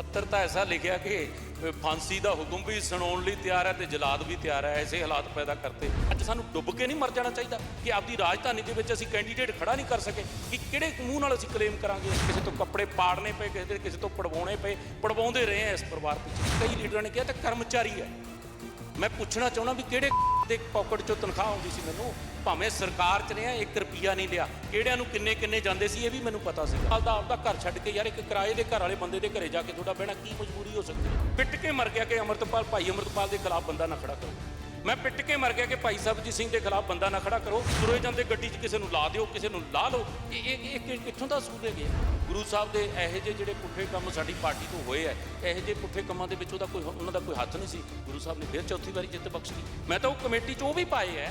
ਪੱਤਰ ਤਾਂ ਐਸਾ ਲਿਖਿਆ ਕਿ ਫਾਂਸੀ ਦਾ ਹੁਕਮ ਵੀ ਸੁਣਾਉਣ ਲਈ ਤਿਆਰ ਹੈ ਤੇ ਜਲਾਦ ਵੀ ਤਿਆਰ ਹੈ, ਐਸੇ ਹਾਲਾਤ ਪੈਦਾ ਕਰਤੇ। ਅੱਜ ਸਾਨੂੰ ਡੁੱਬ ਕੇ ਨਹੀਂ ਮਰ ਜਾਣਾ ਚਾਹੀਦਾ ਕਿ ਆਪਦੀ ਰਾਜਧਾਨੀ ਦੇ ਵਿੱਚ ਅਸੀਂ ਕੈਂਡੀਡੇਟ ਖੜਾ ਨਹੀਂ ਕਰ ਸਕੇ, ਕਿ ਕਿਹੜੇ ਮੂੰਹ ਨਾਲ ਅਸੀਂ ਕਲੇਮ ਕਰਾਂਗੇ? ਕਿਸੇ ਤੋਂ ਕੱਪੜੇ ਪਾੜਨੇ ਪਏ, ਕਿਸੇ ਦੇ, ਕਿਸੇ ਤੋਂ ਪੜਵਾਉਣੇ ਪਏ, ਪੜਵਾਉਂਦੇ ਰਹੇ ਆ ਇਸ ਪਰਿਵਾਰ ਵਿੱਚ ਕਈ ਲੀਡਰਾਂ ਨੇ ਕਿਹਾ ਤਾਂ ਕਰਮਚਾਰੀ ਹੈ। ਮੈਂ ਪੁੱਛਣਾ ਚਾਹੁੰਦਾ ਵੀ ਕਿਹੜੇ ਦੇ ਪਾਕਟ ਚੋਂ ਤਨਖਾਹ ਆਉਂਦੀ ਸੀ ਮੈਨੂੰ, ਭਾਵੇਂ ਸਰਕਾਰ ਚ ਰਿਹਾ 1 ਰੁਪਿਆ ਨਹੀਂ ਲਿਆ। ਕਿਹੜਿਆਂ ਨੂੰ ਕਿੰਨੇ ਕਿੰਨੇ ਜਾਂਦੇ ਸੀ, ਇਹ ਵੀ ਮੈਨੂੰ ਪਤਾ ਸੀ। ਆਪਦਾ ਆਪਦਾ ਘਰ ਛੱਡ ਕੇ ਯਾਰ, ਇੱਕ ਕਿਰਾਏ ਦੇ ਘਰ ਵਾਲੇ ਬੰਦੇ ਦੇ ਘਰੇ ਜਾ ਕੇ ਤੁਹਾਡਾ ਬਹਿਣਾ ਕੀ ਮਜਬੂਰੀ ਹੋ ਸਕਦੀ ਪਿੱਟ ਕੇ ਮਰ ਗਿਆ ਕਿ ਅਮਰਤਪਾਲ, ਭਾਈ ਅਮਰਤਪਾਲ ਦੇ ਖਿਲਾਫ ਬੰਦਾ ਨਾ ਖੜਾ ਕਰੋ। ਮੈਂ ਪਿੱਟ ਕੇ ਮਰ ਗਿਆ ਕਿ ਭਾਈ ਸਰਬਜੀਤ ਸਿੰਘ ਦੇ ਖਿਲਾਫ ਬੰਦਾ ਨਾ ਖੜਾ ਕਰੋ, ਤੁਰੇ ਜਾਂਦੇ ਗੱਡੀ 'ਚ ਕਿਸੇ ਨੂੰ ਲਾ ਦਿਓ, ਕਿਸੇ ਨੂੰ ਲਾ ਲਓ। ਇਹ ਇਹ ਇਹ ਕਿੱਥੋਂ ਦਾ ਸੂਲ ਹੈਗੇ ਗੁਰੂ ਸਾਹਿਬ ਦੇ ਇਹੋ ਜਿਹੇ ਜਿਹੜੇ ਪੁੱਠੇ ਕੰਮ ਸਾਡੀ ਪਾਰਟੀ ਤੋਂ ਹੋਏ ਆ, ਇਹੋ ਜਿਹੇ ਪੁੱਠੇ ਕੰਮਾਂ ਦੇ ਵਿੱਚ ਉਹਦਾ ਕੋਈ, ਉਹਨਾਂ ਦਾ ਕੋਈ ਹੱਥ ਨਹੀਂ ਸੀ। ਗੁਰੂ ਸਾਹਿਬ ਨੇ ਫਿਰ ਚੌਥੀ ਵਾਰੀ ਜਿੱਤ ਬਖਸ਼ੀ ਮੈਂ ਤਾਂ ਉਹ ਕਮੇਟੀ 'ਚ ਉਹ ਵੀ ਪਾਏ ਹੈ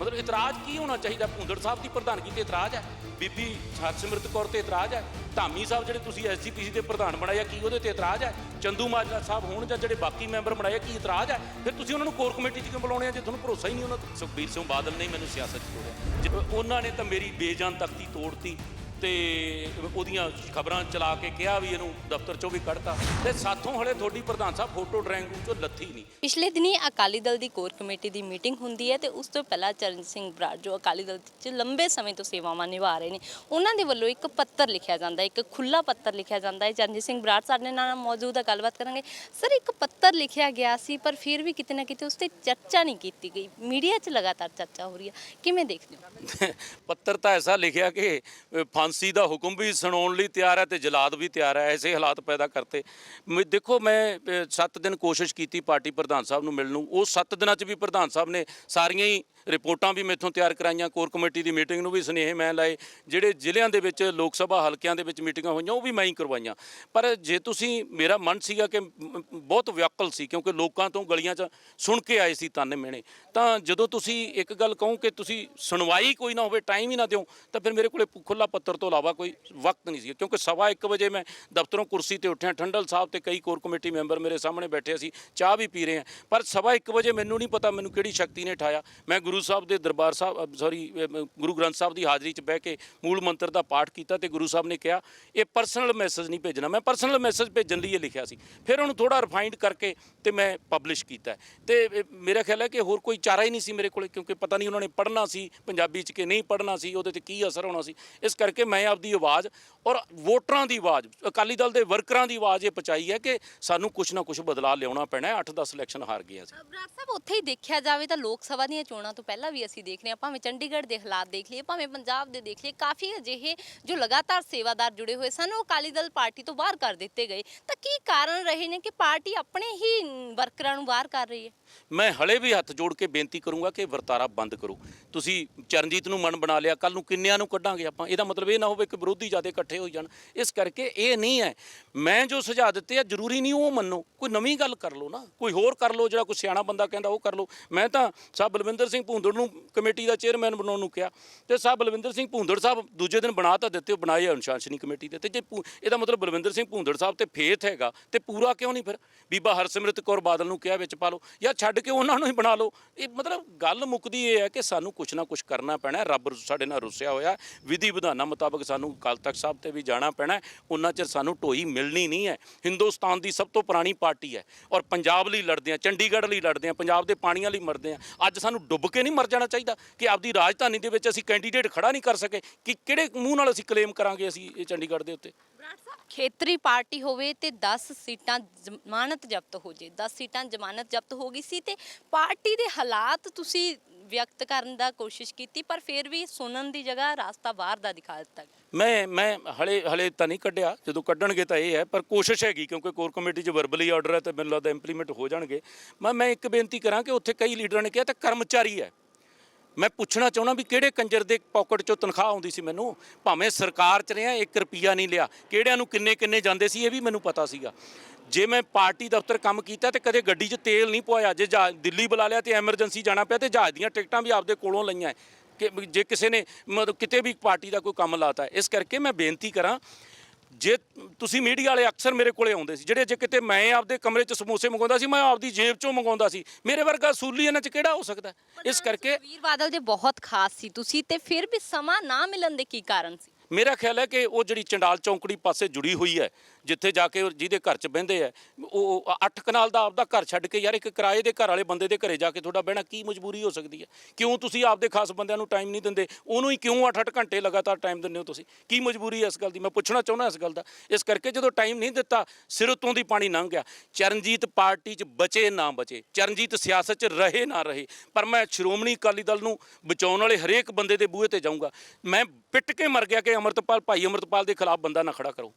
ਮਤਲਬ ਇਤਰਾਜ਼ ਕੀ ਹੋਣਾ ਚਾਹੀਦਾ? ਭੁੰਦੜ ਸਾਹਿਬ ਦੀ ਪ੍ਰਧਾਨਗੀ ਤੇ ਇਤਰਾਜ਼ ਹੈ। ਬੀਬੀ ਹਰਸਿਮਰਤ ਕੌਰ ਤੇ ਇਤਰਾਜ਼ ਹੈ। ਧਾਮੀ ਸਾਹਿਬ ਜਿਹੜੇ ਤੁਸੀਂ ਐਸਜੀਪੀਸੀ ਦੇ ਪ੍ਰਧਾਨ ਬਣਾਇਆ ਕੀ ਉਹਦੇ ਤੇ ਇਤਰਾਜ਼ ਹੈ? ਚੰਦੂ ਮਾਜਰਾ ਸਾਹਿਬ ਹੋਣ ਜਾਂ ਜਿਹੜੇ ਬਾਕੀ ਮੈਂਬਰ ਬਣਾਏ ਕੀ ਇਤਰਾਜ਼ ਹੈ? ਫਿਰ ਤੁਸੀਂ ਉਹਨਾਂ ਨੂੰ ਕੋਰ ਕਮੇਟੀ 'ਚ ਕਿਉਂ ਬੁਲਾਉਣੇ ਆ? ਜੇ ਤੁਹਾਨੂੰ ਭਰੋਸਾ ਹੀ ਨਹੀਂ ਉਹਨਾਂ ਤੇ? ਸੁਖਬੀਰ ਸਿੰਘ ਬਾਦਲ ਨੇ ਮੈਨੂੰ ਸਿਆਸਤ 'ਚ ਤੋੜਿਆ। ਜੇ ਉਹਨਾਂ ਨੇ ਤਾਂ ਮੇਰੀ ਬੇਜਾਨ ਤਖਤੀ ਤੋੜਤੀ। ਤੇ ਉਹਦੀਆਂ ਖਬਰਾਂ ਚਲਾ ਕੇ ਕਿਹਾ ਵੀ ਇਹਨੂੰ ਦਫ਼ਤਰ 'ਚੋਂ ਵੀ ਕੱਢਤਾ। ਤੇ ਸਾਥੋਂ ਹਲੇ ਤੁਹਾਡੀ ਪ੍ਰਧਾਨ ਸਾਹਿਬ ਫੋਟੋ ਡਰਾਇੰਗ ਰੂਮ 'ਚੋਂ ਲੱਥੀ ਨਹੀਂ। ਪਿਛਲੇ ਦਿਨੀ ਅਕਾਲੀ ਦਲ ਦੀ ਕੋਰ ਕਮੇਟੀ ਦੀ ਮੀਟਿੰਗ ਹੁੰਦੀ ਹੈ ਤੇ ਉਸ ਤੋਂ ਪਹਿਲਾਂ ਚਰਨ ਸਿੰਘ ਬਰਾੜ ਜੋ ਅਕਾਲੀ ਦਲ 'ਚ ਲੰਬੇ ਸਮੇਂ ਤੋਂ ਸੇਵਾਵਾਂ ਨਿਭਾ ਰਹੇ ਨੇ ਉਹਨਾਂ ਦੇ ਵੱਲੋਂ ਇੱਕ ਪੱਤਰ ਲਿਖਿਆ ਜਾਂਦਾ ਇੱਕ ਖੁੱਲਾ ਪੱਤਰ ਲਿਖਿਆ ਜਾਂਦਾ ਹੈ। ਚਰਨਜੀਤ ਸਿੰਘ ਬਰਾੜ ਸਾਡੇ ਨਾਲ ਮੌਜੂਦ ਹੈ ਗੱਲਬਾਤ ਕਰਾਂਗੇ। ਸਰ ਇੱਕ ਪੱਤਰ ਲਿਖਿਆ ਗਿਆ ਸੀ ਪਰ ਫਿਰ ਵੀ ਕਿਤੇ ਨਾ ਕਿਤੇ ਉਸ ਤੇ ਚਰਚਾ ਨਹੀਂ ਕੀਤੀ ਗਈ। ਮੀਡੀਆ 'ਚ ਲਗਾਤਾਰ ਚਰਚਾ ਹੋ ਰਹੀ ਹੈ। ਕਿਵੇਂ ਦੇਖਦੇ ਹੋ? ਪੱਤਰ ਤਾਂ ਐਸਾ ਲਿਖਿਆ ਕਿ ਫਾਂਸੀ ਦਾ ਹੁਕਮ ਵੀ ਸੁਣਾਉਣ ਲਈ ਤਿਆਰ ਹੈ ਤੇ ਜਲਾਦ ਵੀ ਤਿਆਰ ਹੈ, ਐਸੇ ਹਾਲਾਤ ਪੈਦਾ ਕਰਤੇ। ਮੈਂ- ਦੇਖੋ, ਮੈਂ 7 ਦਿਨ ਕੋਸ਼ਿਸ਼ ਕੀਤੀ ਪਾਰਟੀ ਪ੍ਰਧਾਨ ਸਾਹਿਬ ਨੂੰ ਮਿਲਣ ਨੂੰ। ਉਹ 7 ਦਿਨਾਂ 'ਚ ਵੀ ਪ੍ਰਧਾਨ ਸਾਹਿਬ ਨੇ ਸਾਰੀਆਂ ਹੀ ਰਿਪੋਰਟਾਂ ਵੀ ਮੇਥੋਂ ਤਿਆਰ ਕਰਾਈਆਂ, ਕੋਰ ਕਮੇਟੀ ਦੀ ਮੀਟਿੰਗ ਨੂੰ ਵੀ ਸੁਨੇਹੇ ਮੈਂ ਲਾਏ, ਜਿਹੜੇ ਜ਼ਿਲ੍ਹਿਆਂ ਦੇ ਵਿੱਚ, ਲੋਕ ਸਭਾ ਹਲਕਿਆਂ ਦੇ ਵਿੱਚ ਮੀਟਿੰਗਾਂ ਹੋਈਆਂ, ਉਹ ਵੀ ਮੈਂ ਹੀ ਕਰਵਾਈਆਂ। ਪਰ ਜੇ ਤੁਸੀਂ, ਮੇਰਾ ਮਨ ਸੀਗਾ ਕਿ ਬਹੁਤ ਵਿਅਕਲ ਸੀ, ਕਿਉਂਕਿ ਲੋਕਾਂ ਤੋਂ ਗਲੀਆਂ 'ਚ ਸੁਣ ਕੇ ਆਏ ਸੀ ਤਾਨੇ ਮਿਹਣੇ। ਤਾਂ ਜਦੋਂ ਤੁਸੀਂ ਇੱਕ ਗੱਲ ਕਹੋ ਕਿ ਤੁਸੀਂ ਸੁਣਵਾਈ ਕੋਈ ਨਾ ਹੋਵੇ, ਟਾਈਮ ਹੀ ਨਾ ਦਿਓ, ਤਾਂ ਫਿਰ ਮੇਰੇ ਕੋਲੇ ਖੁੱਲਾ ਪੱਤਰ ਤੋਂ ਇਲਾਵਾ ਕੋਈ ਵਕਤ ਨਹੀਂ ਸੀ ਕਿਉਂਕਿ ਸਵਾ 1 ਵਜੇ ਮੈਂ ਦਫ਼ਤਰੋਂ ਕੁਰਸੀ ਤੇ ਉੱਠਿਆ, ਠੰਡਲ ਸਾਹਿਬ ਤੇ ਕਈ ਕੋਰ ਕਮੇਟੀ ਮੈਂਬਰ ਮੇਰੇ ਸਾਹਮਣੇ ਬੈਠੇ ਸੀ ਚਾਹ ਵੀ ਪੀ ਰਹੇ ਆ। ਪਰ ਸਵਾ 1 ਵਜੇ ਮੈਨੂੰ ਨਹੀਂ ਪਤਾ ਮੈਨੂੰ ਕਿਹੜੀ ਸ਼ਕਤੀ ਨੇ ਠਾਇਆ। ਮੈਂ ਗੁਰੂ ਗੁਰੂ ਸਾਹਿਬ ਦੇ ਦਰਬਾਰ ਸਾਹਿਬ ਸੌਰੀ ਗੁਰੂ ਗ੍ਰੰਥ ਸਾਹਿਬ ਦੀ ਹਾਜ਼ਰੀ 'ਚ ਬਹਿ ਕੇ ਮੂਲ ਮੰਤਰ ਦਾ ਪਾਠ ਕੀਤਾ ਤੇ ਗੁਰੂ ਸਾਹਿਬ ਨੇ ਕਿਹਾ, ਇਹ ਪਰਸਨਲ ਮੈਸੇਜ ਨਹੀਂ ਭੇਜਣਾ। ਮੈਂ ਪਰਸਨਲ ਮੈਸੇਜ ਭੇਜਣ ਲਈ ਇਹ ਲਿਖਿਆ ਸੀ। ਫਿਰ ਉਹਨੂੰ ਥੋੜਾ ਰਿਫਾਈਨਡ ਕਰਕੇ ਤੇ ਮੈਂ ਪਬਲਿਸ਼ ਕੀਤਾ। ਤੇ ਮੇਰਾ ਖਿਆਲ ਹੈ ਕਿ ਹੋਰ ਕੋਈ ਚਾਰਾ ਹੀ ਨਹੀਂ ਸੀ ਮੇਰੇ ਕੋਲ, ਕਿਉਂਕਿ ਪਤਾ ਨਹੀਂ ਉਹਨਾਂ ਨੇ ਪੜ੍ਹਨਾ ਸੀ, ਪੰਜਾਬੀ 'ਚ ਕਿ ਨਹੀਂ ਪੜ੍ਹਨਾ ਸੀ, ਉਹਦੇ ਤੇ ਕੀ ਅਸਰ ਹੋਣਾ ਸੀ। ਇਸ ਕਰਕੇ ਮੈਂ ਆਪਦੀ ਆਵਾਜ਼ ਔਰ ਵੋਟਰਾਂ ਦੀ ਆਵਾਜ਼, ਅਕਾਲੀ ਦਲ ਦੇ ਵਰਕਰਾਂ ਦੀ ਆਵਾਜ਼ ਇਹ ਪਹੁੰਚਾਈ ਹੈ ਕਿ ਸਾਨੂੰ ਕੁਝ ਨਾ ਕੁਝ ਬਦਲਾਅ ਲਿਆਉਣਾ ਪੈਣਾ ਹੈ। 8-10 ਇਲੈਕਸ਼ਨ ਹਾਰ ਗਏ ਅਸੀਂ। ਬਰਾੜ ਸਾਹਿਬ, ਉੱਥੇ ਹੀ ਦੇਖਿਆ ਜਾਵੇ ਤਾਂ ਲੋਕ ਸਭਾ ਦੀਆਂ ਚੋਣਾਂ ਤੋਂ ਪਹਿਲਾਂ ਵੀ ਅਸੀਂ ਦੇਖ ਰਹੇ ਹਾਂ, ਭਾਵੇਂ ਚੰਡੀਗੜ੍ਹ ਦੇ ਹਾਲਾਤ ਦੇਖ ਲਈਏ, ਭਾਵੇਂ ਪੰਜਾਬ ਦੇ ਦੇਖ ਲਈਏ, ਕਾਫੀ ਅਜਿਹੇ ਜੋ ਲਗਾਤਾਰ ਸੇਵਾਦਾਰ ਜੁੜੇ ਹੋਏ ਸਨ, ਉਹ ਅਕਾਲੀ ਦਲ ਪਾਰਟੀ ਤੋਂ ਬਾਹਰ ਕਰ ਦਿੱਤੇ ਗਏ। ਤਾਂ ਕੀ ਕਾਰਨ ਰਹੇ ਨੇ ਕਿ ਪਾਰਟੀ ਆਪਣੇ ਹੀ ਵਰਕਰਾਂ ਨੂੰ ਬਾਹਰ ਕਰ ਰਹੀ ਹੈ? ਮੈਂ ਹਲੇ ਵੀ ਹੱਥ ਜੋੜ ਕੇ ਬੇਨਤੀ ਕਰੂੰਗਾ ਕਿ ਵਰਤਾਰਾ ਬੰਦ ਕਰੋ। ਤੁਸੀਂ ਚਰਨਜੀਤ ਨੂੰ ਮਨ ਬਣਾ ਲਿਆ ਕੱਲ ਨੂੰ ਕਿੰਨਿਆਂ ਨੂੰ ਕੱਢਾਂਗੇ ਆਪਾਂ? ਇਹਦਾ ਮਤਲਬ ਇਹ ਨਾ ਹੋਵੇ ਕਿ ਵਿਰੋਧੀ ਜ਼ਿਆਦਾ ਇਕੱਠੇ ਹੋਈ ਜਾਣ। ਇਸ ਕਰਕੇ ਇਹ ਨਹੀਂ ਹੈ। ਮੈਂ ਜੋ ਸੁਝਾਅ ਦਿੱਤੇ ਆ, ਜ਼ਰੂਰੀ ਨਹੀਂ ਉਹ ਮੰਨੋ। ਕੋਈ ਨਵੀਂ ਗੱਲ ਕਰ ਲਓ ਨਾ। ਕੋਈ ਹੋਰ ਕਰ ਲਓ, ਜਿਹੜਾ ਕੋਈ ਸਿਆਣਾ ਬੰਦਾ ਕਹਿੰਦਾ ਉਹ ਕਰ ਲਓ। ਮੈਂ ਤਾਂ ਸਾਹਿਬ ਬਲਵਿੰਦਰ ਸਿੰਘ ਭੂੰਦੜ ਨੂੰ ਕਮੇਟੀ ਦਾ ਚੇਅਰਮੈਨ ਬਣਾਉਣ ਨੂੰ ਕਿਹਾ ਤੇ ਸਾਹਿਬ ਬਲਵਿੰਦਰ ਸਿੰਘ ਭੂੰਦੜ ਸਾਹਿਬ ਦੂਜੇ ਦਿਨ ਬਣਾ ਤਾਂ ਦਿੱਤੇ, ਉਹ ਬਣਾਏ ਅਨੁਸ਼ਾਸਨੀ ਕਮੇਟੀ ਦੇ ਤੇ ਜੇ ਭੂ- ਇਹਦਾ ਮਤਲਬ ਬਲਵਿੰਦਰ ਸਿੰਘ ਭੂੰਦੜ ਸਾਹਿਬ ਤੇ ਫੇਥ ਹੈਗਾ ਤੇ ਪੂਰਾ ਕਿਉਂ ਨਹੀਂ ਫਿਰ ਬੀਬਾ ਹਰਸਿਮਰਤ ਕੌਰ ਬਾਦਲ ਨੂੰ ਕਿਹਾ ਵਿੱਚ ਪਾ ਲਓ ਜਾਂ ਛੱਡ ਕੇ ਉਹਨਾਂ ਨੂੰ ਹੀ ਬਣਾ ਲਓ ਇਹ ਮਤਲਬ ਗੱਲ ਮੁੱਕਦੀ ਇਹ ਹੈ ਕਿ ਸਾਨੂੰ ਕੁਛ ਨਾ ਕੁਛ ਕਰਨਾ ਪੈਣਾ ਹੈ। ਰੱਬ ਸਾਡੇ ਨਾਲ ਰੁੱਸਿਆ ਹੋਇਆ ਹੈ। ਵਿਧੀ ਵਿਧਾਨਾਂ ਮੁਤਾਬਕ ਸਾਨੂੰ ਅਕਾਲ ਤਖਤ ਸਾਹਿਬ ਤੇ ਵੀ ਜਾਣਾ ਪੈਣਾ ਹੈ। ਉਹਨਾਂ ਚਿਰ ਸਾਨੂੰ ਢੋਈ ਮਿਲਣੀ ਨਹੀਂ ਹੈ ਹਿੰਦੁਸਤਾਨ ਦੀ ਸਭ ਤੋਂ ਪੁਰਾਣੀ ਪਾਰਟੀ ਹੈ ਔਰ ਪੰਜਾਬ ਲਈ ਲੜਦੇ ਆ ਚੰਡੀਗੜ੍ਹ ਲਈ ਲੜਦੇ ਆ ਪੰਜਾਬ ਦੇ ਪਾਣੀਆਂ ਲਈ ਮਰਦੇ ਆ ਅੱਜ ਸਾਨੂੰ ਡੁੱਬ ਕੇ ਨਹੀਂ ਮਰ ਜਾਣਾ ਚਾਹੀਦਾ ਕਿ ਆਪਦੀ ਰਾਜਧਾਨੀ ਦੇ ਵਿੱਚ ਅਸੀਂ ਕੈਂਡੀਡੇਟ ਖੜਾ ਨਹੀਂ ਕਰ ਸਕੇ, ਕਿ ਕਿਹੜੇ ਮੂੰਹ ਨਾਲ ਅਸੀਂ ਕਲੇਮ ਕਰਾਂਗੇ ਅਸੀਂ ਇਹ ਚੰਡੀਗੜ੍ਹ ਦੇ ਉੱਤੇ? ਖੇਤਰੀ ਪਾਰਟੀ ਹੋਵੇ ਤੇ 10 ਸੀਟਾਂ ਜ਼ਮਾਨਤ ਜ਼ਬਤ ਹੋ ਜੇ 10 ਸੀਟਾਂ ਜ਼ਮਾਨਤ ਜ਼ਬਤ ਹੋ ਗਈ ਸੀ ਤੇ ਪਾਰਟੀ ਦੇ ਹਾਲਾਤ ਤੁਸੀਂ ਵਿਅਕਤ ਕਰਨ ਦਾ ਕੋਸ਼ਿਸ਼ ਕੀਤੀ, ਪਰ ਫਿਰ ਵੀ ਸੁਣਨ ਦੀ ਜਗ੍ਹਾ ਰਾਸਤਾ ਬਾਹਰ ਦਾ ਦਿਖਾ ਦਿੱਤਾ ਗਿਆ। ਮੈਂ ਮੈਂ ਹਲੇ ਹਲੇ ਤਾਂ ਨਹੀਂ ਕੱਢਿਆ। ਜਦੋਂ ਕੱਢਣਗੇ ਤਾਂ ਇਹ ਹੈ, ਪਰ ਕੋਸ਼ਿਸ਼ ਹੈਗੀ, ਕਿਉਂਕਿ ਕੋਰ ਕਮੇਟੀ 'ਚ ਵਰਬਲੀ ਆਰਡਰ ਹੈ ਤਾਂ ਮੈਨੂੰ ਲੱਗਦਾ ਇੰਪਲੀਮੈਂਟ ਹੋ ਜਾਣਗੇ। ਮੈਂ ਮੈਂ ਇੱਕ ਬੇਨਤੀ ਕਰਾਂ ਕਿ ਉੱਥੇ ਕਈ ਲੀਡਰਾਂ ਨੇ ਕਿਹਾ ਤਾਂ ਕਰਮਚਾਰੀ ਹੈ। ਮੈਂ ਪੁੱਛਣਾ ਚਾਹੁੰਦਾ ਵੀ ਕਿਹੜੇ ਕੰਜਰ ਦੇ ਪਾਕਟ 'ਚੋਂ ਤਨਖਾਹ ਆਉਂਦੀ ਸੀ ਮੈਨੂੰ? ਭਾਵੇਂ ਸਰਕਾਰ 'ਚ ਰਿਹਾ 1 ਰੁਪਿਆ ਨਹੀਂ ਲਿਆ। ਕਿਹੜਿਆਂ ਨੂੰ ਕਿੰਨੇ ਕਿੰਨੇ ਜਾਂਦੇ ਸੀ, ਇਹ ਵੀ ਮੈਨੂੰ ਪਤਾ ਸੀਗਾ। ਜੇ ਮੈਂ ਪਾਰਟੀ ਦਫ਼ਤਰ ਕੰਮ ਕੀਤਾ ਤੇ ਕਦੇ ਗੱਡੀ 'ਚ ਤੇਲ ਨਹੀਂ ਪਵਾਇਆ ਜੇ ਜਾ- ਦਿੱਲੀ ਬੁਲਾ ਲਿਆ ਤੇ ਐਮਰਜੈਂਸੀ ਜਾਣਾ ਪਿਆ ਤੇ ਜਹਾਜ਼ ਦੀਆਂ ਟਿਕਟਾਂ ਵੀ ਆਪਦੇ ਕੋਲੋਂ ਲਈਆਂ। ਕਿ ਜੇ ਕਿਸੇ ਨੇ ਮਤਲਬ ਕਿਤੇ ਵੀ ਪਾਰਟੀ ਦਾ ਕੋਈ ਕੰਮ ਲਾਤਾ ਹੈ। ਇਸ ਕਰਕੇ ਮੈਂ ਬੇਨਤੀ ਕਰਾਂ ਜੇ ਤੁਸੀਂ ਮੀਡੀਆ ਵਾਲੇ ਅਕਸਰ ਮੇਰੇ ਕੋਲੇ ਆਉਂਦੇ ਸੀ ਜਿਹੜੇ ਜੇ ਕਿਤੇ ਮੈਂ ਆਪਦੇ ਕਮਰੇ 'ਚ ਸਮੋਸੇ ਮੰਗਾਉਂਦਾ ਸੀ ਮੈਂ ਆਪਦੀ ਜੇਬ 'ਚੋਂ ਮੰਗਾਉਂਦਾ ਸੀ ਮੇਰੇ ਵਰਗਾ ਸੂਲੀ ਇਹਨਾਂ 'ਚ ਕਿਹੜਾ ਹੋ ਸਕਦਾ ਹੈ? ਇਸ ਕਰਕੇ ਵੀਰ ਬਾਦਲ ਜੇ ਬਹੁਤ ਖਾਸ ਸੀ ਤੁਸੀਂ ਤੇ ਫਿਰ ਵੀ ਸਮਾਂ ਨਾ ਮਿਲਣ ਦੇ ਕੀ ਕਾਰਨ ਸੀ ਮੇਰਾ ਖਿਆਲ ਹੈ ਕਿ ਉਹ ਜਿਹੜੀ ਚੰਡਾਲ ਚੌਂਕੜੀ ਪਾਸੇ ਜੁੜੀ ਹੋਈ ਹੈ ਜਿੱਥੇ ਜਾ ਕੇ ਜਿਹਦੇ ਘਰ 'ਚ ਬਹਿੰਦੇ ਆ, ਉਹ ਅੱਠ ਕਨਾਲ ਦਾ ਆਪਦਾ ਘਰ ਛੱਡ ਕੇ ਯਾਰ ਇੱਕ ਕਿਰਾਏ ਦੇ ਘਰ ਵਾਲੇ ਬੰਦੇ ਦੇ ਘਰੇ ਜਾ ਕੇ ਤੁਹਾਡਾ ਬਹਿਣਾ ਕੀ ਮਜਬੂਰੀ ਹੋ ਸਕਦੀ ਹੈ? ਕਿਉਂ ਤੁਸੀਂ ਆਪਦੇ ਖਾਸ ਬੰਦਿਆਂ ਨੂੰ ਟਾਈਮ ਨਹੀਂ ਦਿੰਦੇ? ਉਹਨੂੰ ਹੀ ਕਿਉਂ 8-8 ਘੰਟੇ ਲਗਾਤਾਰ ਟਾਈਮ ਦਿੰਦੇ ਹੋ ਤੁਸੀਂ? ਕੀ ਮਜਬੂਰੀ ਹੈ ਇਸ ਗੱਲ ਦੀ? ਮੈਂ ਪੁੱਛਣਾ ਚਾਹੁੰਦਾ ਇਸ ਗੱਲ ਦਾ। ਇਸ ਕਰਕੇ ਜਦੋਂ ਟਾਈਮ ਨਹੀਂ ਦਿੱਤਾ, ਸਿਰ ਉੱਤੋਂ ਦੀ ਪਾਣੀ ਲੰਘ ਗਿਆ। ਚਰਨਜੀਤ ਪਾਰਟੀ 'ਚ ਬਚੇ ਨਾ ਬਚੇ, ਚਰਨਜੀਤ ਸਿਆਸਤ 'ਚ ਰਹੇ ਨਾ ਰਹੇ, ਪਰ ਮੈਂ ਸ਼੍ਰੋਮਣੀ ਅਕਾਲੀ ਦਲ ਨੂੰ ਬਚਾਉਣ ਵਾਲੇ ਹਰੇਕ ਬੰਦੇ ਦੇ ਬੂਹੇ ਤੇ ਜਾਊਂਗਾ। ਮੈਂ ਪਿੱਟ ਕੇ ਮਰ ਗਿਆ ਕਿ ਅਮਰਤਪਾਲ, ਭਾਈ ਅਮਰਤਪਾਲ ਦੇ ਖਿਲਾਫ ਬੰਦਾ ਨਾ ਖੜਾ ਕਰੋ।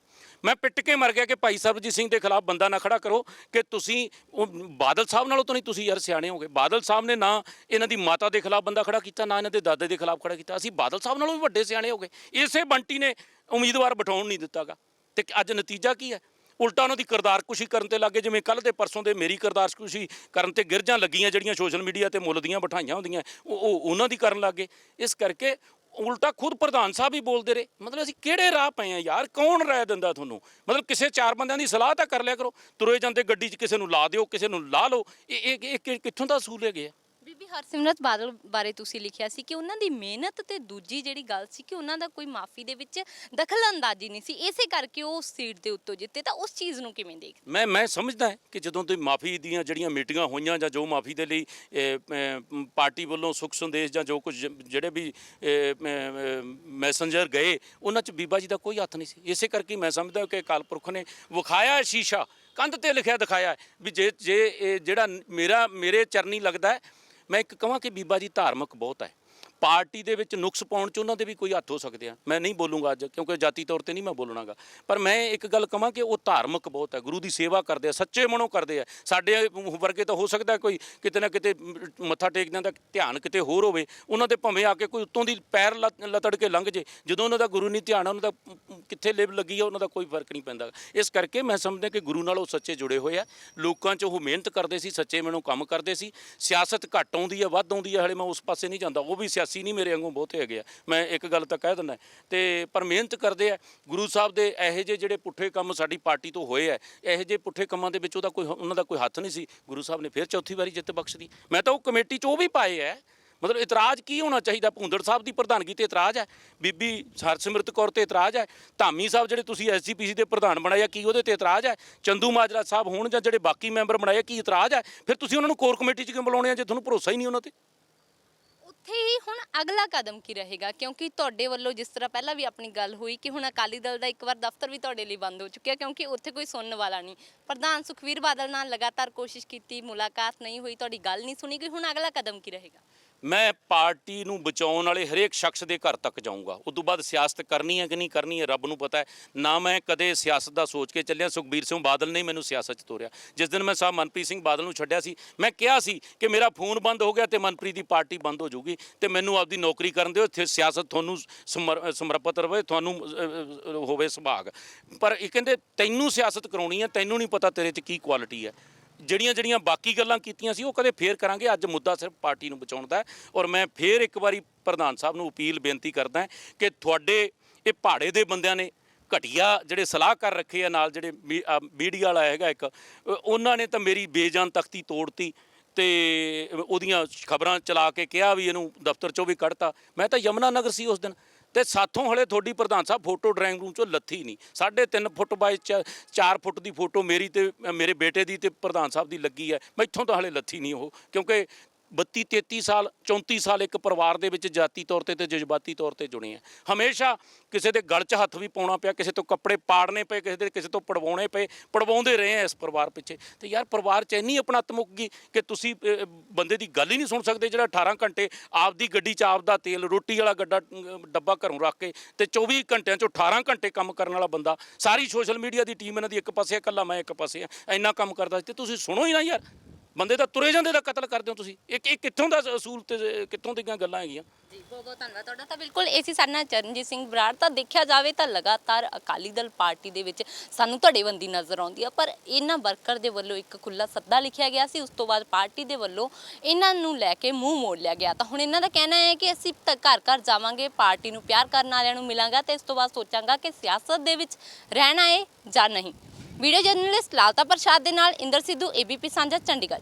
ਮੈਂ ਪਿੱਟ ਕੇ ਮਰ ਗਿਆ ਕਿ ਭਾਈ ਸਰਬਜੀਤ ਸਿੰਘ ਦੇ ਖਿਲਾਫ ਬੰਦਾ ਨਾ ਖੜਾ ਕਰੋ, ਕਿ ਤੁਸੀਂ ਉਹ ਬਾਦਲ ਸਾਹਿਬ ਨਾਲੋਂ ਤਾਂ ਨਹੀਂ ਤੁਸੀਂ ਯਾਰ ਸਿਆਣੇ ਹੋਗੇ। ਬਾਦਲ ਸਾਹਿਬ ਨੇ ਨਾ ਇਹਨਾਂ ਦੀ ਮਾਤਾ ਦੇ ਖਿਲਾਫ ਬੰਦਾ ਖੜਾ ਕੀਤਾ, ਨਾ ਇਹਨਾਂ ਦੇ ਦਾਦੇ ਦੇ ਖਿਲਾਫ ਖੜਾ ਕੀਤਾ। ਅਸੀਂ ਬਾਦਲ ਸਾਹਿਬ ਨਾਲੋਂ ਵੀ ਵੱਡੇ ਸਿਆਣੇ ਹੋਗੇ। ਇਸੇ ਬੰਟੀ ਨੇ ਉਮੀਦਵਾਰ ਬਿਠਾਉਣ ਨਹੀਂ ਦਿੱਤਾਗਾ ਤੇ ਅੱਜ ਨਤੀਜਾ ਕੀ ਹੈ? ਉਲਟਾ ਉਹਨਾਂ ਦੀ ਕਰਦਾਰਕੁਸ਼ੀ ਕਰਨ ਤੇ ਲੱਗੇ ਜਿਵੇਂ ਕੱਲ ਦੇ ਪਰਸੋਂ ਦੇ ਮੇਰੀ ਕਿਰਦਾਰਕੁਸ਼ੀ ਕਰਨ ਤੇ ਗਿਰਜਾਂ ਲੱਗੀਆਂ, ਜਿਹੜੀਆਂ ਸੋਸ਼ਲ ਮੀਡੀਆ ਤੇ ਮੁੱਲ ਦੀਆਂ ਬਿਠਾਈਆਂ ਹੁੰਦੀਆਂ, ਉਹ ਉਹ ਉਹਨਾਂ ਦੀ ਕਰਨ ਲੱਗੇ ਇਸ ਕਰਕੇ ਉਲਟਾ ਖੁਦ ਪ੍ਰਧਾਨ ਸਾਹਿਬ ਹੀ ਬੋਲਦੇ ਰਹੇ। ਮਤਲਬ ਅਸੀਂ ਕਿਹੜੇ ਰਾਹ ਪਏ ਆ ਯਾਰ? ਕੌਣ ਰਾਏ ਦਿੰਦਾ ਤੁਹਾਨੂੰ? ਮਤਲਬ ਕਿਸੇ ਚਾਰ ਬੰਦਿਆਂ ਦੀ ਸਲਾਹ ਤਾਂ ਕਰ ਲਿਆ ਕਰੋ। ਤੁਰੇ ਜਾਂਦੇ ਗੱਡੀ 'ਚ ਕਿਸੇ ਨੂੰ ਲਾ ਦਿਓ, ਕਿਸੇ ਨੂੰ ਲਾ ਲਓ। ਇਹ ਇਹ ਇਹ ਕਿੱਥੋਂ ਦਾ ਅਸੂਲ ਹੈਗੇ ਆ? ਬੀਬੀ ਹਰਸਿਮਰਤ ਬਾਦਲ ਬਾਰੇ ਤੁਸੀਂ ਲਿਖਿਆ ਸੀ ਕਿ ਉਹਨਾਂ ਦੀ ਮਿਹਨਤ ਤੇ ਦੂਜੀ ਜਿਹੜੀ ਗੱਲ ਸੀ ਕਿ ਉਹਨਾਂ ਦਾ ਕੋਈ ਮਾਫੀ ਦੇ ਵਿੱਚ ਦਖਲ ਅੰਦਾਜ਼ੀ ਨਹੀਂ ਸੀ, ਇਸੇ ਕਰਕੇ ਉਹ ਉਸ ਸੀਟ ਦੇ ਉੱਤੋਂ ਜਿੱਤੇ, ਤਾਂ ਉਸ ਚੀਜ਼ ਨੂੰ ਕਿਵੇਂ ਦੇਖ ਮੈਂ ਮੈਂ ਸਮਝਦਾ ਹਾਂ ਕਿ ਜਦੋਂ ਤੇ ਮਾਫੀ ਦੀਆਂ ਜਿਹੜੀਆਂ ਮੀਟਿੰਗਾਂ ਹੋਈਆਂ ਜਾਂ ਜੋ ਮਾਫੀ ਦੇ ਲਈ ਪਾਰਟੀ ਵੱਲੋਂ ਸੁਖ ਸੰਦੇਸ਼ ਜਾਂ ਜੋ ਕੁਝ ਜਿਹੜੇ ਵੀ ਮੈਸੇਂਜਰ ਗਏ, ਉਹਨਾਂ 'ਚ ਬੀਬਾ ਜੀ ਦਾ ਕੋਈ ਹੱਥ ਨਹੀਂ ਸੀ। ਇਸੇ ਕਰਕੇ ਮੈਂ ਸਮਝਦਾ ਕਿ ਅਕਾਲ ਪੁਰਖ ਨੇ ਵਿਖਾਇਆ ਸ਼ੀਸ਼ਾ, ਕੰਧ ਤੇ ਲਿਖਿਆ ਦਿਖਾਇਆ ਵੀ ਜੇ ਜੇ ਜਿਹੜਾ ਮੇਰਾ, ਮੇਰੇ ਚਰਨੀ ਲੱਗਦਾ ਮੈਂ ਇੱਕ ਕਹਾਂ ਕਿ ਬੀਬਾ ਜੀ ਧਾਰਮਿਕ ਬਹੁਤ ਹੈ। ਪਾਰਟੀ ਦੇ ਵਿੱਚ ਨੁਕਸ ਪਾਉਣ ਚ ਉਹਨਾਂ ਦੇ ਵੀ ਕੋਈ ਹੱਥ ਹੋ ਸਕਦੇ ਆ। ਮੈਂ ਨਹੀਂ ਬੋਲੂੰਗਾ ਅੱਜ, ਕਿਉਂਕਿ ਜਾਤੀ ਤੌਰ ਤੇ ਨਹੀਂ ਮੈਂ ਬੋਲਣਾਗਾ। ਪਰ ਮੈਂ ਇੱਕ ਗੱਲ ਕਹਾਂ ਕਿ ਉਹ ਧਾਰਮਿਕ ਬਹੁਤ ਹੈ, ਗੁਰੂ ਦੀ ਸੇਵਾ ਕਰਦੇ ਆ, ਸੱਚੇ ਮਨੋਂ ਕਰਦੇ ਆ। ਸਾਡੇ ਵਰਗੇ ਤਾਂ ਹੋ ਸਕਦਾ ਕੋਈ ਕਿਤੇ ਨਾ ਕਿਤੇ ਮੱਥਾ ਟੇਕਦਿਆਂ ਦਾ ਧਿਆਨ ਕਿਤੇ ਹੋਰ ਹੋਵੇ, ਉਹਨਾਂ ਦੇ ਭਵੇਂ ਆ ਕੇ ਕੋਈ ਉੱਤੋਂ ਦੀ ਪੈਰ ਲੱਤ- ਲਤੜ ਕੇ ਲੰਘ ਜੇ, ਜਦੋਂ ਉਹਨਾਂ ਦਾ ਗੁਰੂ ਨਹੀਂ ਧਿਆਨ ਉਹਨਾਂ ਦਾ ਕਿੱਥੇ ਲਿਵ ਲੱਗੀ ਆ, ਉਹਨਾਂ ਦਾ ਕੋਈ ਫ਼ਰਕ ਨਹੀਂ ਪੈਂਦਾ। ਇਸ ਕਰਕੇ ਮੈਂ ਸਮਝਦਾ ਕਿ ਗੁਰੂ ਨਾਲ ਉਹ ਸੱਚੇ ਜੁੜੇ ਹੋਏ ਆ। ਲੋਕਾਂ 'ਚ ਉਹ ਮਿਹਨਤ ਕਰਦੇ ਸੀ, ਸੱਚੇ ਮਨੋਂ ਕੰਮ ਕਰਦੇ ਸੀ। ਸਿਆਸਤ ਘੱਟ ਆਉਂਦੀ ਆ, ਵੱਧ ਆਉਂਦੀ ਆ, ਹਲੇ ਮੈਂ ਉਸ ਪਾਸੇ ਨਹੀਂ ਜਾਂਦਾ, ਉਹ ਵੀ ਸਿਆਸੀ ਨਹੀਂ ਮੇਰੇ ਵਾਂਗੂ ਬਹੁਤੇ ਹੈਗੇ ਆ। ਮੈਂ ਇੱਕ ਗੱਲ ਤਾਂ ਕਹਿ ਦਿੰਦਾ। ਤੇ ਪਰ ਮਿਹਨਤ ਕਰਦੇ ਆ। ਗੁਰੂ ਸਾਹਿਬ ਦੇ ਇਹੋ ਜਿਹੇ ਜਿਹੜੇ ਪੁੱਠੇ ਕੰਮ ਸਾਡੀ ਪਾਰਟੀ ਤੋਂ ਹੋਏ ਆ, ਇਹੋ ਜਿਹੇ ਪੁੱਠੇ ਕੰਮਾਂ ਦੇ ਵਿੱਚ ਉਹਦਾ ਕੋਈ ਉਹਨਾਂ ਦਾ ਕੋਈ ਹੱਥ ਨਹੀਂ ਸੀ। ਗੁਰੂ ਸਾਹਿਬ ਨੇ ਫਿਰ ਚੌਥੀ ਵਾਰੀ ਜਿੱਤ ਬਖਸ਼ਦੀ ਮੈਂ ਤਾਂ ਉਹ ਕਮੇਟੀ 'ਚ ਉਹ ਵੀ ਪਾਏ ਆ। ਮਤਲਬ ਇਤਰਾਜ਼ ਕੀ ਹੋਣਾ ਚਾਹੀਦਾ? ਭੁੰਦੜ ਸਾਹਿਬ ਦੀ ਪ੍ਰਧਾਨਗੀ ਤੇ ਇਤਰਾਜ਼ ਹੈ ਬੀਬੀ ਹਰਸਿਮਰਤ ਕੌਰ ਤੇ ਇਤਰਾਜ਼ ਹੈ ਧਾਮੀ ਸਾਹਿਬ ਜਿਹੜੇ ਤੁਸੀਂ ਐਸਜੀਪੀਸੀ ਦੇ ਪ੍ਰਧਾਨ ਬਣਾਇਆ, ਕੀ ਉਹਦੇ ਤੇ ਇਤਰਾਜ਼ ਹੈ ਚੰਦੂ ਮਾਜਰਾ ਸਾਹਿਬ ਹੋਣ ਜਾਂ ਜਿਹੜੇ ਬਾਕੀ ਮੈਂਬਰ ਬਣਾਏ, ਕੀ ਇਤਰਾਜ਼ ਹੈ ਫਿਰ ਤੁਸੀਂ ਉਹਨਾਂ ਨੂੰ ਕੋਰ ਕਮੇਟੀ 'ਚ ਕਿਉਂ ਬੁਲਾਉਣੇ ਆ ਜੇ ਤੁਹਾਨੂੰ ਭਰੋਸਾ ਹੀ ਨਹੀਂ ਉਹਨਾਂ ਤੇ? ਉੱਥੇ ਹੀ ਹੁਣ ਅਗਲਾ ਕਦਮ ਕੀ ਰਹੇਗਾ? ਕਿਉਂਕਿ ਤੁਹਾਡੇ ਵੱਲੋਂ ਜਿਸ ਤਰ੍ਹਾਂ ਪਹਿਲਾਂ ਵੀ ਆਪਣੀ ਗੱਲ ਹੋਈ ਕਿ ਹੁਣ ਅਕਾਲੀ ਦਲ ਦਾ ਇੱਕ ਵਾਰ ਦਫ਼ਤਰ ਵੀ ਤੁਹਾਡੇ ਲਈ ਬੰਦ ਹੋ ਚੁੱਕਿਆ ਕਿਉਂਕਿ ਉੱਥੇ ਕੋਈ ਸੁਣਨ ਵਾਲਾ ਨਹੀਂ। ਪ੍ਰਧਾਨ ਸੁਖਵੀਰ ਬਾਦਲ ਨਾਲ ਲਗਾਤਾਰ ਕੋਸ਼ਿਸ਼ ਕੀਤੀ, ਮੁਲਾਕਾਤ ਨਹੀਂ ਹੋਈ, ਤੁਹਾਡੀ ਗੱਲ ਨਹੀਂ ਸੁਣੀ ਗਈ ਹੁਣ ਅਗਲਾ ਕਦਮ ਕੀ ਰਹੇਗਾ? ਮੈਂ ਪਾਰਟੀ ਨੂੰ ਬਚਾਉਣ ਵਾਲੇ ਹਰੇਕ ਸ਼ਖਸ ਦੇ ਘਰ ਤੱਕ ਜਾਊਂਗਾ। ਉਸ ਤੋਂ ਬਾਅਦ ਸਿਆਸਤ ਕਰਨੀ ਹੈ ਕਿ ਨਹੀਂ ਕਰਨੀ ਹੈ, ਰੱਬ ਨੂੰ ਪਤਾ ਹੈ। ਨਾ ਮੈਂ ਕਦੇ ਸਿਆਸਤ ਦਾ ਸੋਚ ਕੇ ਚੱਲਿਆ, ਸੁਖਬੀਰ ਸਿੰਘ ਬਾਦਲ ਨੇ ਮੈਨੂੰ ਸਿਆਸਤ 'ਚ ਤੋਰਿਆ। ਜਿਸ ਦਿਨ ਮੈਂ ਸਾਹਿਬ ਮਨਪ੍ਰੀਤ ਸਿੰਘ ਬਾਦਲ ਨੂੰ ਛੱਡਿਆ ਸੀ, ਮੈਂ ਕਿਹਾ ਸੀ ਕਿ ਮੇਰਾ ਫੋਨ ਬੰਦ ਹੋ ਗਿਆ ਤੇ ਮਨਪ੍ਰੀਤ ਦੀ ਪਾਰਟੀ ਬੰਦ ਹੋ ਜਾਊਗੀ ਤੇ ਮੈਨੂੰ ਆਪਦੀ ਨੌਕਰੀ ਕਰਨ ਦਿਓ, ਇੱਥੇ ਸਿਆਸਤ ਤੁਹਾਨੂੰ ਸਮਰ- ਸਮਰਪਿਤ ਰਵੇ, ਤੁਹਾਨੂੰ ਹੋਵੇ ਸੁਭਾਗ। ਪਰ ਇਹ ਕਹਿੰਦੇ, ਤੈਨੂੰ ਸਿਆਸਤ ਕਰਾਉਣੀ ਹੈ, ਤੈਨੂੰ ਨਹੀਂ ਪਤਾ ਤੇਰੇ 'ਚ ਕੀ ਕੁਆਲਿਟੀ ਹੈ। ਜਿਹੜੀਆਂ ਜਿਹੜੀਆਂ ਬਾਕੀ ਗੱਲਾਂ ਕੀਤੀਆਂ ਸੀ, ਉਹ ਕਦੇ ਫੇਰ ਕਰਾਂਗੇ। ਅੱਜ ਮੁੱਦਾ ਸਿਰਫ ਪਾਰਟੀ ਨੂੰ ਬਚਾਉਣ ਦਾ ਹੈ ਔਰ ਮੈਂ ਫੇਰ ਇੱਕ ਵਾਰੀ ਪ੍ਰਧਾਨ ਸਾਹਿਬ ਨੂੰ ਅਪੀਲ, ਬੇਨਤੀ ਕਰਦਾ ਕਿ ਤੁਹਾਡੇ ਇਹ ਪਹਾੜੇ ਦੇ ਬੰਦਿਆਂ ਨੇ ਘਟੀਆ ਜਿਹੜੇ ਸਲਾਹਕਾਰ ਰੱਖੇ ਆ, ਨਾਲ ਜਿਹੜੇ ਮੀ- ਮੀਡੀਆ ਵਾਲਾ ਹੈਗਾ ਇੱਕ ਉਹਨਾਂ ਨੇ ਤਾਂ ਮੇਰੀ ਬੇਜਾਨ ਤਖਤੀ ਤੋੜਤੀ ਤੇ ਉਹਦੀਆਂ ਖਬਰਾਂ ਚਲਾ ਕੇ ਕਿਹਾ ਵੀ ਇਹਨੂੰ ਦਫ਼ਤਰ ਚੋਂ ਵੀ ਕੱਢਤਾ। ਮੈਂ ਤਾਂ ਯਮਨਾ ਨਗਰ ਸੀ ਉਸ ਦਿਨ। ਤੇ ਸਾਥੋਂ ਹਲੇ ਤੁਹਾਡੀ ਪ੍ਰਧਾਨ ਸਾਹਿਬ ਫੋਟੋ ਡਰਾਇੰਗ ਰੂਮ ਚੋਂ ਲੱਥੀ ਨਹੀਂ। ਸਾਢੇ ਤਿੰਨ ਫੁੱਟ ਬਾਈ 4 ਫੁੱਟ ਦੀ ਫੋਟੋ ਮੇਰੀ ਤੇ, ਮੇਰੇ ਬੇਟੇ ਦੀ ਤੇ ਪ੍ਰਧਾਨ ਸਾਹਿਬ ਦੀ ਲੱਗੀ ਹੈ। ਮੈਥੋਂ ਤਾਂ ਹਲੇ ਲੱਥੀ ਨਹੀਂ ਉਹ, ਕਿਉਂਕਿ 32 33 ਸਾਲ 34 ਸਾਲ ਇੱਕ ਪਰਿਵਾਰ ਦੇ ਵਿੱਚ ਜਾਤੀ ਤੌਰ ਤੇ ਤੇ ਜਜ਼ਬਾਤੀ ਤੌਰ ਤੇ ਜੁੜੇ ਆ। ਹਮੇਸ਼ਾ ਕਿਸੇ ਦੇ ਗਲ 'ਚ ਹੱਥ ਵੀ ਪਾਉਣਾ ਪਿਆ, ਕਿਸੇ ਤੋਂ ਕੱਪੜੇ ਪਾੜਨੇ ਪਏ, ਕਿਸੇ ਦੇ, ਕਿਸੇ ਤੋਂ ਪੜਵਾਉਣੇ ਪਏ, ਪੜਵਾਉਂਦੇ ਰਹੇ ਆ ਇਸ ਪਰਿਵਾਰ ਪਿੱਛੇ। ਤੇ ਯਾਰ ਪਰਿਵਾਰ 'ਚ ਇੰਨੀ ਆਪਣਤ ਮੁੱਕ ਗਈ ਕਿ ਤੁਸੀਂ ਬੰਦੇ ਦੀ ਗੱਲ ਹੀ ਨਹੀਂ ਸੁਣ ਸਕਦੇ ਜਿਹੜਾ 18 ਘੰਟੇ ਆਪਦੀ ਗੱਡੀ 'ਚ ਆਪਦਾ ਤੇਲ, ਰੋਟੀ ਵਾਲਾ ਗੱਡਾ ਡੱਬਾ ਘਰੋਂ ਰੱਖ ਕੇ ਤੇ 24 ਘੰਟਿਆਂ 'ਚੋਂ 18 ਘੰਟੇ ਕੰਮ ਕਰਨ ਵਾਲਾ ਬੰਦਾ। ਸਾਰੀ ਸੋਸ਼ਲ ਮੀਡੀਆ ਦੀ ਟੀਮ ਇਹਨਾਂ ਦੀ ਇੱਕ ਪਾਸੇ ਆ, ਇਕੱਲਾ ਮੈਂ ਇੱਕ ਪਾਸੇ ਆ, ਇੰਨਾ ਕੰਮ ਕਰਦਾ ਸੀ। ਤੇ ਤੁਸੀਂ ਸੁਣੋ ਹੀ ਨਾ ਯਾਰ ਬੰਦੇ ਦਾ ਤੁਰੇ ਜਾਂਦੇ ਦਾ ਕਤਲ ਕਰਦੇ ਹੋ ਤੁਸੀਂ। ਇਹ ਇਹ ਕਿੱਥੋਂ ਦਾ ਅਸੂਲ ਤੇ ਕਿੱਥੋਂ ਦੀਆਂ ਗੱਲਾਂ ਹੈਗੀਆਂ? ਜੀ, ਬਹੁਤ ਬਹੁਤ ਧੰਨਵਾਦ ਤੁਹਾਡਾ। ਤਾਂ ਬਿਲਕੁਲ ਏਸੀ ਸਾਡੇ ਚਰਨਜੀਤ ਸਿੰਘ ਬਰਾੜ। ਤਾਂ ਦੇਖਿਆ ਜਾਵੇ ਤਾਂ ਲਗਾਤਾਰ ਅਕਾਲੀ ਦਲ ਪਾਰਟੀ ਦੇ ਵਿੱਚ ਸਾਨੂੰ ਧੜੇਬੰਦੀ ਨਜ਼ਰ ਆਉਂਦੀ ਆ, ਪਰ ਇਹਨਾਂ ਵਰਕਰ ਦੇ ਵੱਲੋਂ ਇੱਕ ਖੁੱਲਾ ਸੱਦਾ ਲਿਖਿਆ ਗਿਆ ਸੀ। ਉਸ ਤੋਂ ਬਾਅਦ ਪਾਰਟੀ ਦੇ ਵੱਲੋਂ ਇਹਨਾਂ ਨੂੰ ਲੈ ਕੇ ਮੂੰਹ ਮੋੜ ਲਿਆ ਗਿਆ। ਤਾਂ ਹੁਣ ਇਹਨਾਂ ਦਾ ਕਹਿਣਾ ਹੈ ਕਿ ਅਸੀਂ ਘਰ ਘਰ ਜਾਵਾਂਗੇ, ਪਾਰਟੀ ਨੂੰ ਪਿਆਰ ਕਰਨ ਵਾਲਿਆਂ ਨੂੰ ਮਿਲਾਂਗਾ ਤੇ ਇਸ ਤੋਂ ਬਾਅਦ ਸੋਚਾਂਗਾ ਕਿ ਸਿਆਸਤ ਦੇ ਵਿੱਚ ਰਹਿਣਾ ਹੈ ਜਾਂ ਨਹੀਂ। ਵੀਡੀਓ ਜਰਨਲਿਸਟ ਲਾਲਤਾ ਪ੍ਰਸ਼ਾਦ ਦੇ ਨਾਲ ਇੰਦਰ ਸਿੱਧੂ ਏਬੀਪੀ ਸਾਂਝਾ ਚੰਡੀਗੜ੍ਹ।